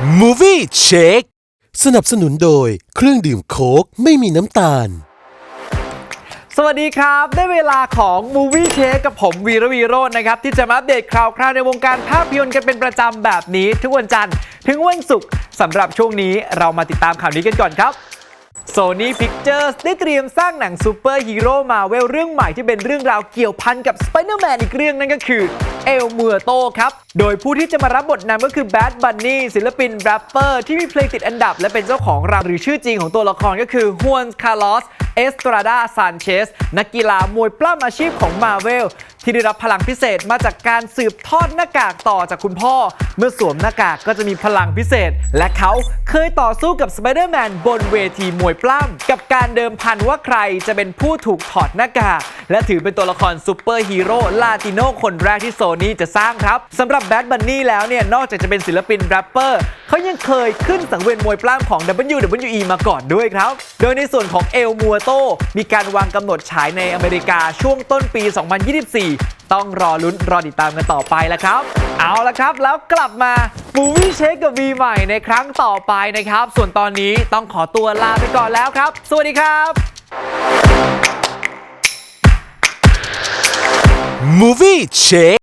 Movie Check สนับสนุนโดยเครื่องดื่มโค้กไม่มีน้ำตาล สวัสดีครับ ได้เวลาของ Movie Check กับผมวีระวีโรจน์นะครับ ที่จะมาอัปเดตข่าวคราวในวงการภาพยนตร์กันเป็นประจำแบบนี้ ทุกวันจันทร์ถึงวันศุกร์สำหรับช่วงนี้เรามาติดตามข่าวนี้กันก่อนครับ Sony Pictures ได้เตรียมสร้างหนังซูเปอร์ฮีโร่มาเวลเรื่องใหม่ที่เป็นเรื่องราวเกี่ยวพันกับ Spider-Man อีกเรื่องนั่นก็คือ อลเมือโตครับ โดยผู้ที่จะมารับบทนำก็คือ Bad Bunny ศิลปินแรปเปอร์ที่มีเพลงติดอันดับ และเป็นเจ้าของรางหรือชื่อจริงของตัวละครก็คือฮวนคาร์ลอสเอสตราดาซานเชสนักกีฬามวยปล้ำอาชีพของมาเวลที่ได้รับพลังพิเศษมาจากการสืบทอดหน้ากากต่อจากคุณพ่อ เมื่อสวมหน้ากากก็จะมีพลังพิเศษ และเขาเคยต่อสู้กับสไปเดอร์แมนบนเวทีมวยปล้ำกับการเดิมพันว่าใครจะเป็นผู้ถูกถอดหน้ากาก และถือเป็นตัวละครซูเปอร์ฮีโร่ลาติโนคนแรกที่โซนี่จะสร้างครับสำหรับแบดบันนี่แล้วเนี่ย นอกจากจะเป็นศิลปินแรปเปอร์เขายังเคยขึ้นสังเวียนมวยปล้ำของ WWE มาก่อนด้วยครับ โดยในส่วนของเอลมัวโตมีการวางกำหนดฉายในอเมริกาช่วงต้นปี 2024 ต้องรอลุ้นรอติดตามกันต่อไปแล้วครับ เอาละครับ แล้วกลับมามูวี่เชคกับวีใหม่ในครั้งต่อไปนะครับ ส่วนตอนนี้ต้องขอตัวลาไปก่อนแล้วครับ สวัสดีครับ Movie Chick.